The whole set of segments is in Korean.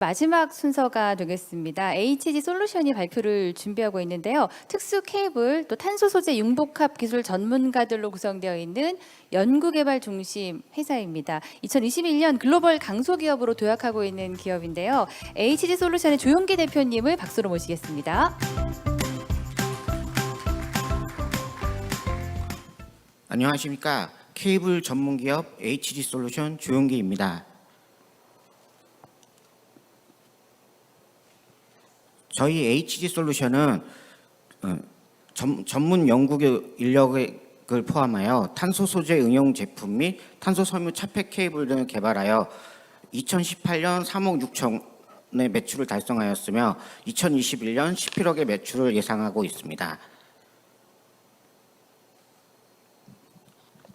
마지막 순서가 되겠습니다. HG 솔루션이 발표를 준비하고 있는데요. 특수 케이블 또 탄소 소재 융복합 기술 전문가들로 구성되어 있는 연구개발 중심 회사입니다. 2021년 글로벌 강소 기업으로 도약하고 있는 기업인데요. HG 솔루션의 조용기 대표님을 박수로 모시겠습니다. 안녕하십니까 케이블 전문 기업 HG 솔루션 조용기입니다. 저희 HG 솔루션은 어, 전, 전문 연구 인력을 포함하여 탄소 소재 응용 제품 및 탄소 섬유 차폐 케이블 등을 개발하여 2018년 3억 6천의 매출을 달성하였으며 2021년 11억의 매출을 예상하고 있습니다.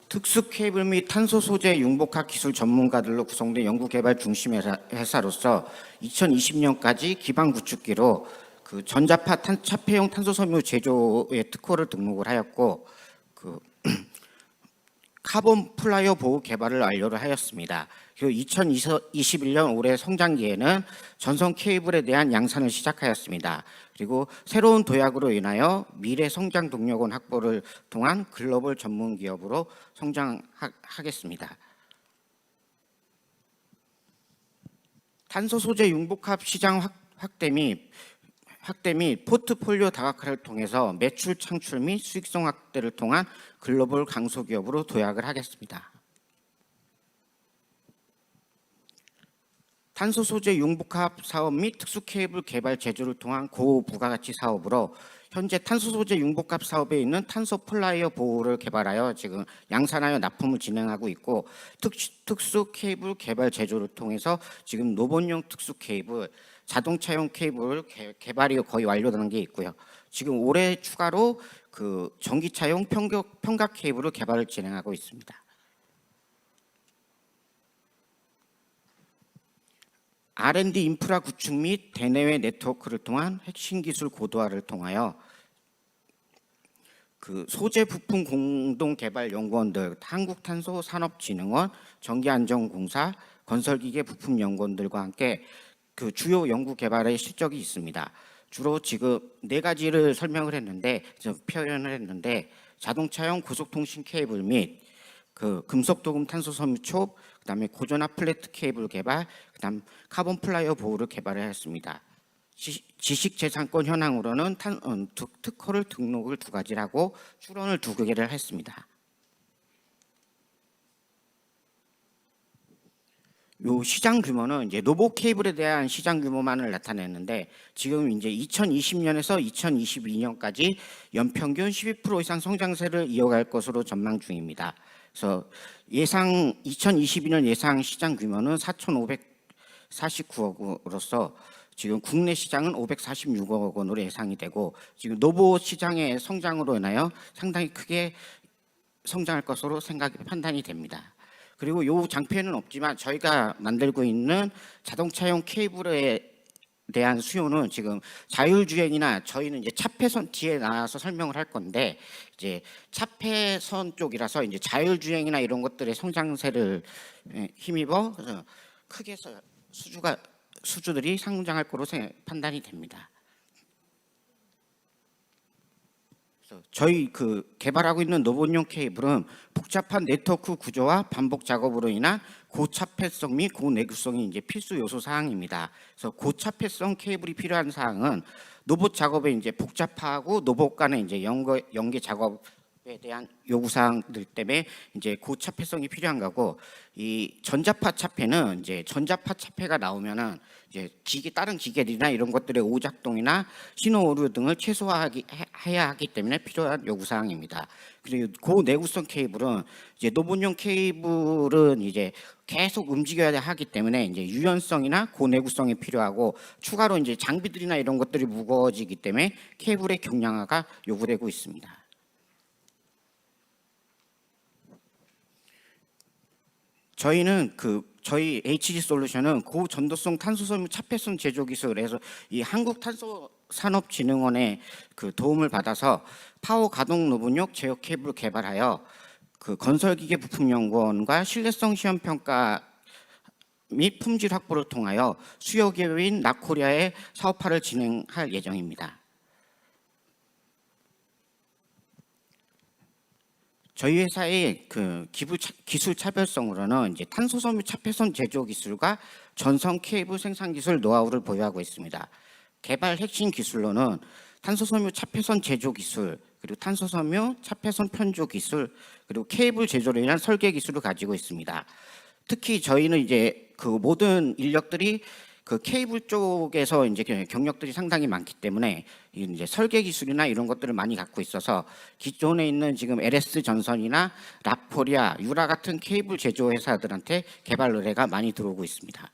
특수 케이블 및 탄소 소재 융복합 기술 전문가들로 구성된 연구 개발 중심 회사- 회사로서 2020년까지 기반 구축기로 그 전자파 탄, 차폐용 탄소 섬유 제조의 특허를 등록을 하였고 그 카본 플라이어 보호 개발을 완료를 하였습니다. 그리고 2021년 올해 성장기에는 전선 케이블에 대한 양산을 시작하였습니다. 그리고 새로운 도약으로 인하여 미래 성장 동력원 확보를 통한 글로벌 전문 기업으로 성장하겠습니다. 탄소 소재 융복합 시장 확- 확대 및 확대 및 포트폴리오 다각화를 통해서 매출 창출 및 수익성 확대를 통한 글로벌 강소기업으로 도약을 하겠습니다. 탄소 소재 융복합 사업 및 특수 케이블 개발 제조를 통한 고부가가치 사업으로 현재 탄소 소재 융복합 사업에 있는 탄소 플라이어 보호를 개발하여 지금 양산하여 납품을 진행하고 있고 특수, 특수 케이블 개발 제조를 통해서 지금 노본용 특수 케이블 자동차용 케이블 개, 개발이 거의 완료되는 게 있고요. 지금 올해 추가로 그 전기차용 평각, 평각 케이블을 개발을 진행하고 있습니다. R&D 인프라 구축 및 대내외 네트워크를 통한 핵심 기술 고도화를 통하여 그 소재 부품 공동 개발 연구원들 한국탄소산업진흥원, 전기안전공사, 건설기계 부품 연구원들과 함께 그 주요 연구 개발의 실적이 있습니다. 주로 지금 네 가지를 설명을 했는데 저 표현을 했는데 자동차용 고속통신 케이블 및 그 금속 도금 탄소 섬유 촉, 그다음에 고전압 플래트 케이블 개발, 그다음 카본 플라이어 보호를 개발을 했습니다. 지식재산권 현황으로는 탄, 어, 특- 특허를 등록을 두 가지를 하고 출원을 두 개를 했습니다. 요 시장 규모는 이제 로보 케이블에 대한 시장 규모만을 나타냈는데 지금 이제 2020년에서 2022년까지 연평균 12% 이상 성장세를 이어갈 것으로 전망 중입니다. 그래서 예상 2022년 예상 시장 규모는 4,549억으로서 지금 국내 시장은 546억 원으로 예상이 되고 지금 노보 시장의 성장으로 인하여 상당히 크게 성장할 것으로 생각이 판단이 됩니다. 그리고 요 장표에는 없지만 저희가 만들고 있는 자동차용 케이블에 대한 수요는 지금 자율주행이나 저희는 이제 차폐선 뒤에 나와서 설명을 할 건데 이제 차폐선 쪽이라서 이제 자율주행이나 이런 것들의 성장세를 예, 힘입어 크게 서- 수주가 수주들이 상장할 생- 판단이 됩니다. 그래서 저희 그 개발하고 있는 노본용 케이블은 복잡한 네트워크 구조와 반복 작업으로 인한 고차폐성 및 고내구성이 이제 필수 요소 사항입니다. 그래서 고차폐성 케이블이 필요한 사항은 노봇 작업에 이제 복잡하고 노봇 간의 이제 연계, 연계 작업 에 대한 요구 사항들 때문에 이제 고차폐성이 필요한 거고 이 전자파 차폐는 이제 전자파 차폐가 나오면은 이제 기계 다른 기계들이나 이런 것들의 오작동이나 신호 오류 등을 최소화하기 해- 해야 하기 때문에 필요한 요구 사항입니다. 그리고 고내구성 케이블은 이제 노본용 케이블은 이제 계속 움직여야 하기 때문에 이제 유연성이나 고내구성이 필요하고 추가로 이제 장비들이나 이런 것들이 무거워지기 때문에 케이블의 경량화가 요구되고 있습니다. 저희는 그 저희 HG 솔루션은 고전도성 탄소섬유 차폐선 제조 기술에서 이 한국 탄소 산업진흥원의 그 도움을 받아서 파워 가동 노분역 제어 케이블 개발하여 그 건설기계 부품 연구원과 신뢰성 시험 평가 및 품질 확보를 통하여 수요 기업인 나코리아의 사업화를 진행할 예정입니다. 저희 회사의 그 기부 차- 기술 차별성으로는 이제 탄소 섬유 차폐선 제조 기술과 전선 케이블 생산 기술 노하우를 보유하고 있습니다. 개발 핵심 기술로는 탄소 섬유 차폐선 제조 기술, 그리고 탄소 섬유 차폐선 편조 기술, 그리고 케이블 제조로 인한 설계 기술을 가지고 있습니다. 특히 저희는 이제 그 모든 인력들이 그 케이블 쪽에서 이제 경력들이 상당히 많기 때문에 이 이제 설계 기술이나 이런 것들을 많이 갖고 있어서 기존에 있는 지금 LS 전선이나 라포리아, 유라 같은 케이블 제조 회사들한테 개발 의뢰가 많이 들어오고 있습니다.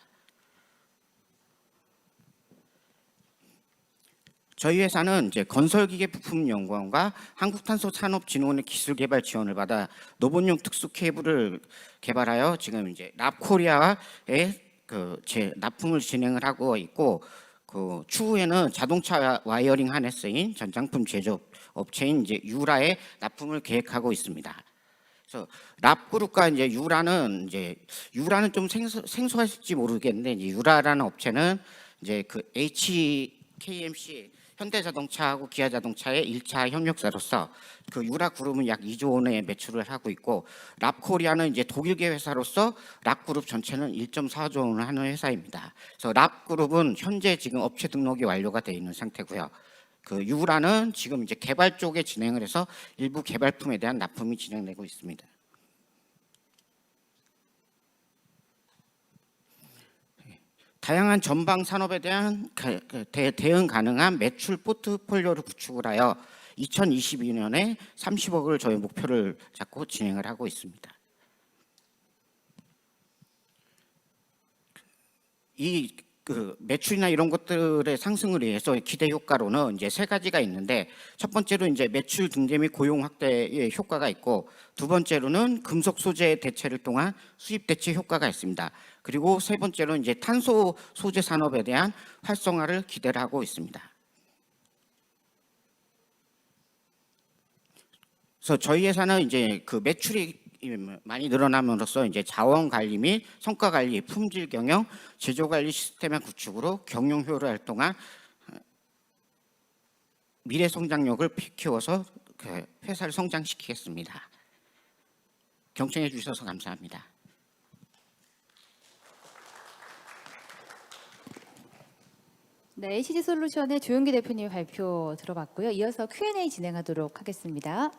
저희 회사는 이제 건설기계 부품 연구원과 한국탄소산업진흥원의 기술 개발 지원을 받아 노본용 특수 케이블을 개발하여 지금 이제 납코리아에 그제 납품을 진행을 하고 있고 그 추후에는 자동차 와이어링 하네스인 전장품 제조 업체인 이제 유라에 납품을 계획하고 있습니다. 그래서 랍그룹과 이제 유라는 이제 유라는 좀 생소, 생소하실지 모르겠는데 이제 유라라는 업체는 이제 그 HKMC 현대자동차하고 기아자동차의 1차 협력사로서 그 유라 그룹은 약 2조 원의 매출을 하고 있고 랍코리아는 이제 독일계 회사로서 랍그룹 전체는 1.4조 원을 하는 회사입니다. 그래서 랍그룹은 현재 지금 업체 등록이 완료가 되어 있는 상태고요. 그 유라는 지금 이제 개발 쪽에 진행을 해서 일부 개발품에 대한 납품이 진행되고 있습니다. 다양한 전방 산업에 대한 가- 그 대, 대응 가능한 매출 포트폴리오를 구축을 하여 2022년에 30억을 저희 목표를 잡고 진행을 하고 있습니다. 이 그 매출이나 이런 것들의 상승을 위해서 기대 효과로는 이제 세 가지가 있는데 첫 번째로 이제 매출 등재 및 고용 확대의 효과가 있고 두 번째로는 금속 소재 대체를 통한 수입 대체 효과가 있습니다. 그리고 세 번째로 이제 탄소 소재 산업에 대한 활성화를 기대를 하고 있습니다. 그래서 저희 회사는 이제 그 매출이 많이 늘어남으로써 이제 자원 관리 및 성과 관리, 품질 경영, 제조 관리 시스템의 구축으로 경영 효율을 활동한 미래 성장력을 키워서 그 회사를 성장시키겠습니다. 경청해 주셔서 감사합니다. 네, HG 솔루션의 조용기 대표님 발표 들어봤고요. 이어서 Q&A 진행하도록 하겠습니다.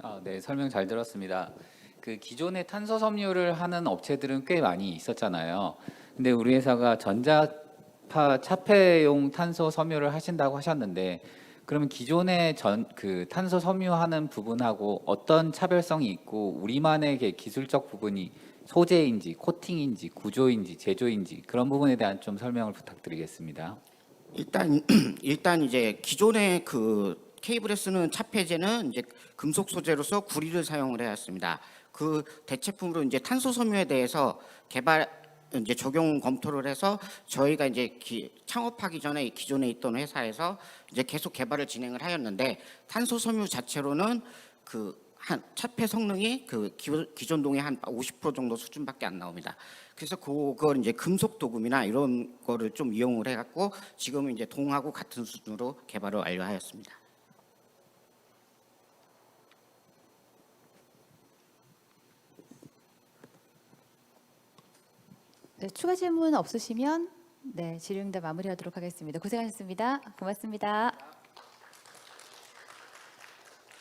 아, 네, 설명 잘 들었습니다. 그 기존에 탄소 섬유를 하는 업체들은 꽤 많이 있었잖아요. 근데 우리 회사가 전자파 차폐용 탄소 섬유를 하신다고 하셨는데 그러면 기존의 전 그 탄소 섬유하는 부분하고 어떤 차별성이 있고 우리만의 게 기술적 부분이 소재인지 코팅인지 구조인지 제조인지 그런 부분에 대한 좀 설명을 부탁드리겠습니다. 일단 일단 이제 기존의 그 케이블에 쓰는 차폐제는 이제 금속 소재로서 구리를 사용을 해왔습니다. 그 대체품으로 이제 탄소 섬유에 대해서 개발 이제 적용 검토를 해서 저희가 이제 기, 창업하기 전에 기존에 있던 회사에서 이제 계속 개발을 진행을 하였는데 탄소 섬유 자체로는 그 한 차폐 성능이 그 기, 기존 동의 한 50% 정도 수준밖에 안 나옵니다. 그래서 그걸 이제 금속 도금이나 이런 거를 좀 이용을 해갖고 지금은 이제 동하고 같은 수준으로 개발을 완료하였습니다. 네, 추가 질문 없으시면 네, 질의응답 마무리하도록 하겠습니다. 고생하셨습니다. 고맙습니다.